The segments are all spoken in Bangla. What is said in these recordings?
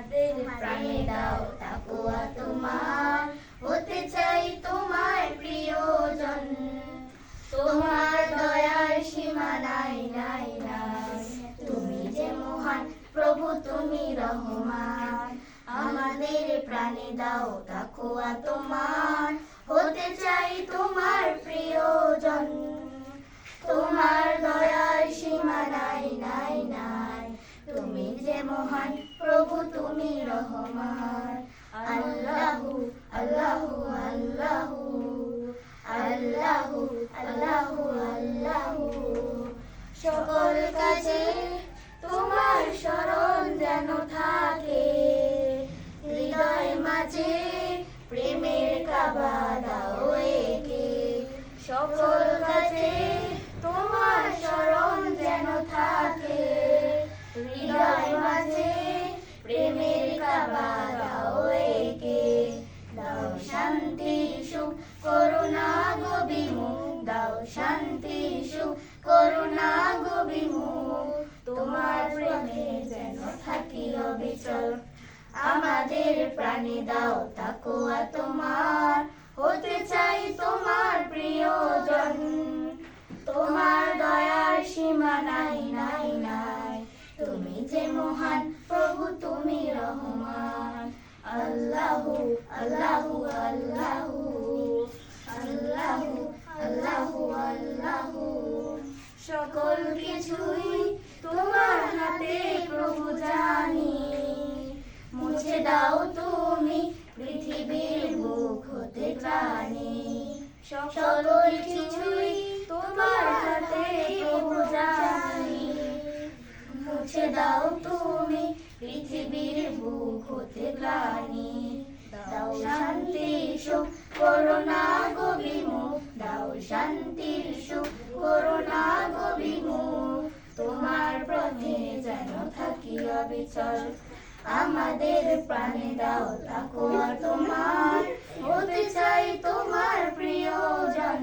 আমাদের প্রাণে দাও তাকুয়া তোমার হতে চাই তোমার প্রিয়জন তোমার দয়ার সীমা নাই নাই নাই তুমি যে মহান প্রভু তুমি রহমান আমাদের প্রাণে দাও তাকুয়া তোমার হতে চাই তোমার প্রিয়জন তোমার দয়ার সীমা নাই নাই নাই। তুমি যে মহান আল্লাহু আল্লাহু। সকল কাজে তোমার স্মরণ যেন থাকে। হৃদয় মাঝে শান্তি সুখ করুণা গবিমুখ তোমার প্রেমে যেন থাকি অবিচল আমাদের প্রাণে দাও তাকোয়া তোমার, হতে চাই তোমার প্রিয়জন। তোমার দয়ার সীমা নাই নাই নাই। তুমি যে মহান প্রভু, তুমি রহমান। আল্লাহু আল্লাহু আল্লাহু আল্লাহু আল্লাহু কিছুই তোমার হাতে প্রভু জানি। মুছে দাও তুমি পৃথিবীর বুক হতে জানি সকল কিছুই তোমার হাতে প্রভু জানি। মুছে দাও তুমি পৃথিবীর বুক হতে গ্লানি অবিচল আমাদের প্রাণে দাও তাকোয়া তোমার। হতে চাই তোমার প্রিয়জন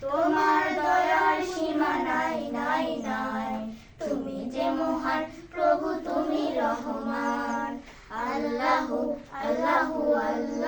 তোমার দয়ার সীমা নাই নাই নাই। তুমি যে মহান প্রভু, তুমি রহমান। আল্লাহু আল্লাহু, আল্লাহ।